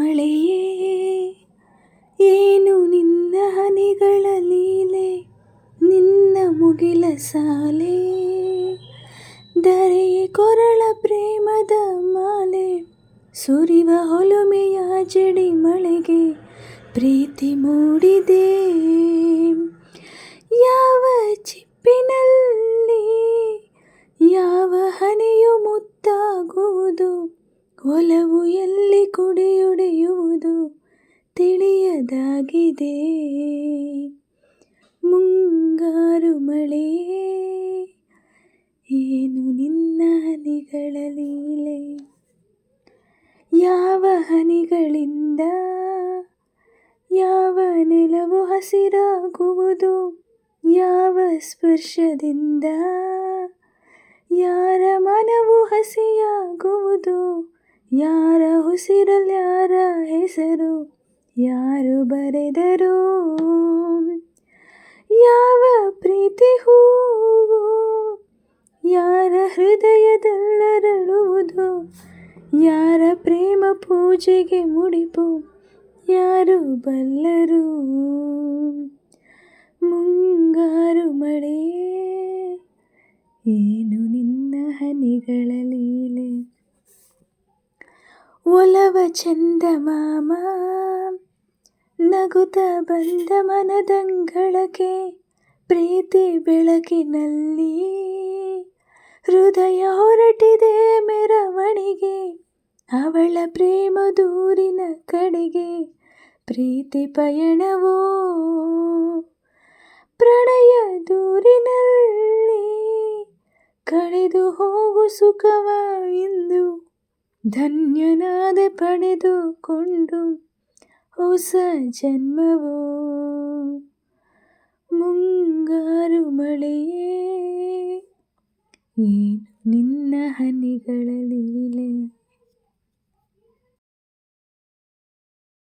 ಮಳೆಯೇ, ಏನು ನಿನ್ನ ಹನಿಗಳ ಲೀಲೆ, ನಿನ್ನ ಮುಗಿಲ ಸಾಲೆ. ಧರೆಯೇ ಕೊರಳ ಪ್ರೇಮದ ಮಾಲೆ, ಸುರಿವ ಹೊಲುಮೆಯ ಜಡಿ ಮಳೆಗೆ ಪ್ರೀತಿ ಮೂಡಿದೆ. ಒಲವು ಎಲ್ಲಿ ಕುಡಿಯೊಡೆಯುವುದು ತಿಳಿಯದಾಗಿದೆ. ಮುಂಗಾರು ಮಳೆಯೇ ಏನು ನಿನ್ನ ಹನಿಗಳ ಲೀಲೆ? ಯಾವ ಹನಿಗಳಿಂದ ಯಾವ ನೆಲವು ಹಸಿರಾಗುವುದು? ಯಾವ ಸ್ಪರ್ಶದಿಂದ ಯಾರ ಮನವು ಹಸಿಯಾಗುವುದು? ಯಾರ ಉಸಿರಲ್ಯಾರ ಹೆಸರು, ಯಾರು ಬರೆದರು? ಯಾವ ಪ್ರೀತಿ ಹೂವು? ಯಾರ ಹೃದಯದಲ್ಲರಳುವುದು? ಯಾರ ಪ್ರೇಮ ಪೂಜೆಗೆ ಮುಡಿಪು? ಯಾರು ಬಲ್ಲರು? ಮುಂಗಾರು ಮಳೆ, ಏನು ನಿನ್ನ ಹನಿಗಳ ಲೀಲೆ? ಒಲವ ಚಂದ ಮಾಮ, ನಗುತ ಬಂದ ಮನದಂಗಳಕ್ಕೆ ಪ್ರೀತಿ ಬೆಳಕಿನಲ್ಲಿ. ಹೃದಯ ಹೊರಟಿದೆ ಮೆರವಣಿಗೆ, ಅವಳ ಪ್ರೇಮ ದೂರಿನ ಕಡೆಗೆ ಪ್ರೀತಿ ಪಯಣವೋ? ಪ್ರಣಯ ದೂರಿನಲ್ಲಿ ಕಳೆದು ಹೋಗು ಸುಖವ ಇಂದು ಧನ್ಯನಾದೆ ಪಡೆದುಕೊಂಡು ಹೊಸ ಜನ್ಮವೋ ಮುಂಗಾರು ಮಳೆಯೇ ಏನು ನಿನ್ನ ಹನಿಗಳ ಲೀಲೆ